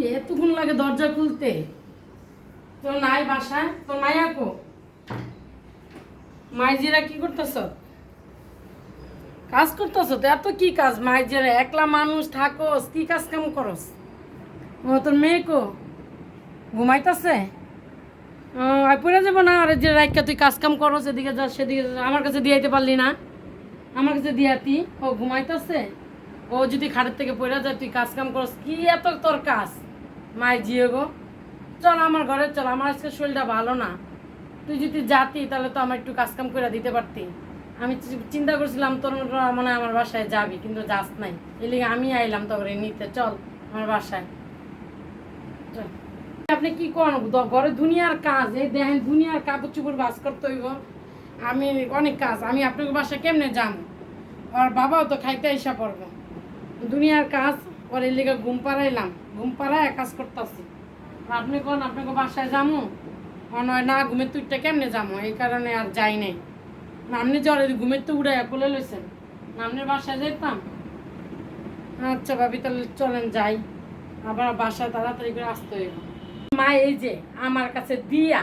রে এতক্ষণ লাগে দরজা খুলতে? তোর নাই বাসায়? তোর মায়া কো? মাইজিরা কি করতেছ? কাজ করতেছ তো? এত কি কাজ? মাইজিরা, একলা মানুষ থাকোস, কি কাজ কাম করস? ও, তোর মেয়ে কো? ঘুমাইতেছে? আর পড়ে যাব না? আরে যে রাইকা তুই কাজ কাম করস, এদিকে যা, সেদিকে আমার কাছে দিয়াইতে পারলি না। আমার কাছে দিয়াতি ও, ঘুমাইতেছে? ও, যদি খাটের থেকে পড়ে যায়, তুই কাজ কাম করস, কি এত তোর কাজ? মাই জিও গো চল আমার ঘরে, চল, আমার আজকে শরীরটা ভালো না। তুই যদি যাতি, তাহলে তো আমার একটু কাজ কাম করে দিতে পারতি। আমি চিন্তা করছিলাম তোর মানে আমার বাসায় যাবি, কিন্তু যাস নাই। এই লিগে আমি আইলাম তোকে নিতে, চল, আমার বাসায়। চল। আপনি কি করেন ঘরে দুনিয়ার কাজ, এই দেখেন দুনিয়ার কাপড় চুপড় বাস করতে হইব। আমি অনেক কাজ, আমি আপনাকে বাসায় কেমনে যাম? আর বাবাও তো খাইতে এসা পড়ব। দুনিয়ার কাজ ওর এর লিগে ঘুম পাড়াইলাম। ঘুম পাড়ায় কাজ করতেছি। আপনি কোন আপনাকে বাসায় যামু? নয় না, ঘুমের তুইটা কেমনে যামু? এই কারণে আর যাই নাই। আপনি জ্বরে ঘুমের তো উড়াইয়া বলে লইছেন। আপনি বাসায় যেতাম আচ্ছা ভাবি, তাহলে চলেন, যাই। আবার বাসায় তাড়াতাড়ি করে আসতে হইব। মা, এই যে, আমার কাছে দিয়া,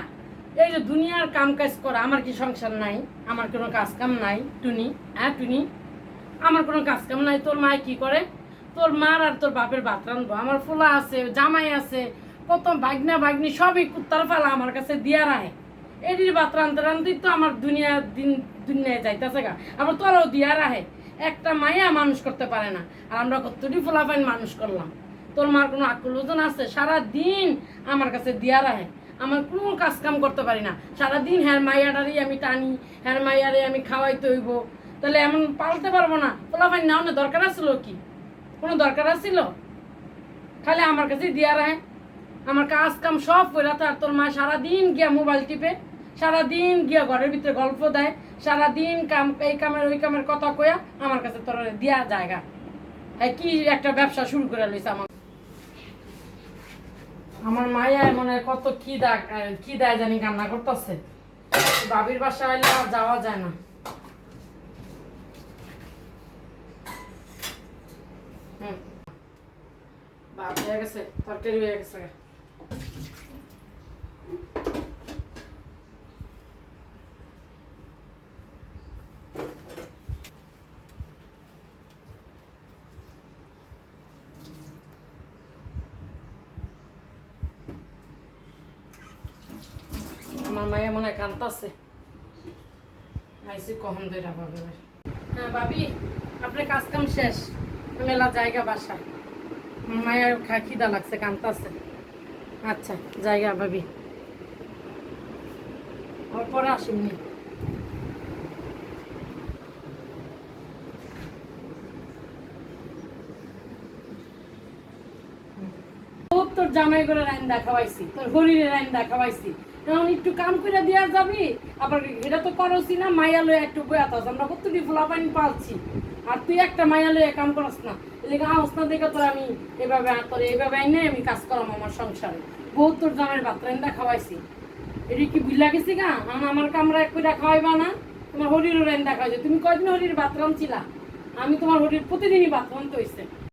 এই যে দুনিয়ার কাম কাজ করা, আমার কি সংসার নাই? আমার কোনো কাজ কাম নাই, টুনি? হ্যাঁ টুনি? আমার কোনো কাজ কাম নাই, তোর মায় কি করে? তোর মার আর তোর বাপের ভাত রানবো আমার ফুলা আছে, জামাই আছে কত ভাগনা ভাগ্নি সবই কুত্তার ফালা আমার কাছে দিয়া রায় এটির ভাত রানতে রানতেই তো আমার দুনিয়া দিন দুনিয়ায় যাইতেছে গা। আবার তোরাও দিয়া রাহে। একটা মাইয়া মানুষ করতে পারে না। আর আমরা কতটি ফোলাফাইন মানুষ করলাম। তোর মার কোনো আকুল ওজন আছে? সারা দিন আমার কাছে দিয়া রাহে। আমার কোনো কাজ কাম করতে পারি না। সারাদিন হ্যার মাইয়াটারই আমি টানি, হ্যার মাইয়ারে আমি খাওয়াইতে হইব। তাহলে এমন পালতে পারব না। ফোলাফাইন নেওয়া দরকার আছিল কি কোনো দরকার আছিল? খালি আমার কাছে দিয়া রাহে আমার কাজ কাম সব করে আর তোর মা সারাদিন গিয়া মোবাইল টিপে, সারাদিন গিয়া ঘরের ভিতরে গল্প দেয়, সারাদিন কাম, এই কামের, ওই কামের কথা কয়া আমার কাছে তোর দিয়া জায়গা। হ্যাঁ কি একটা ব্যবসা শুরু করে লইছে আমার। আমার মায়া মনে কত কি দা কি দেয় জানি কান্না করতেছে। বাবির বাসা আর যাওয়া যায় না। বাপ, হয়ে গেছে, তরকারি গেছে। আমার মায়া মনে হয় কান্তাছে আইসি কখন দইরা পাবে হ্যাঁ ভাবি, আপনার কাজ কাম শেষ। মেলা জায়গা বাসা। মায়ের খিদা লাগছে, কান্তাছে। আচ্ছা জায়গা ভাবি। আর পরে আসুননি তোর জামাই করে রাইন দেখাবাইছি তোর হরিরে রাইন দেখাবাইছি এখন একটু কাম করে দেওয়া যাবি। আবার এটা তো করছি না মায়া লয়ে একটু বয়া থাস আমরা কতটি ফোলা পানি পালছি। আর তুই একটা মায়া লয়ে কাম করস না। এদিকে আহস না, দেখে তোর আমি এভাবে তোর এইভাবে আইনে আমি কাজ করাম আমার সংসারে। বহুত তোর জামাই ভাত রাইন দেখাবাইছি এটি কি বুঝলা গেছি গা? আমার কামরা এক করে খাওয়াইবা না? তোমার হরির রাইন দেখাইছে তুমি কয়দিন হরির ভাত রাঁধছিলা? আমি তোমার হরির প্রতিদিনই ভাত রাঁধতে হয়েছে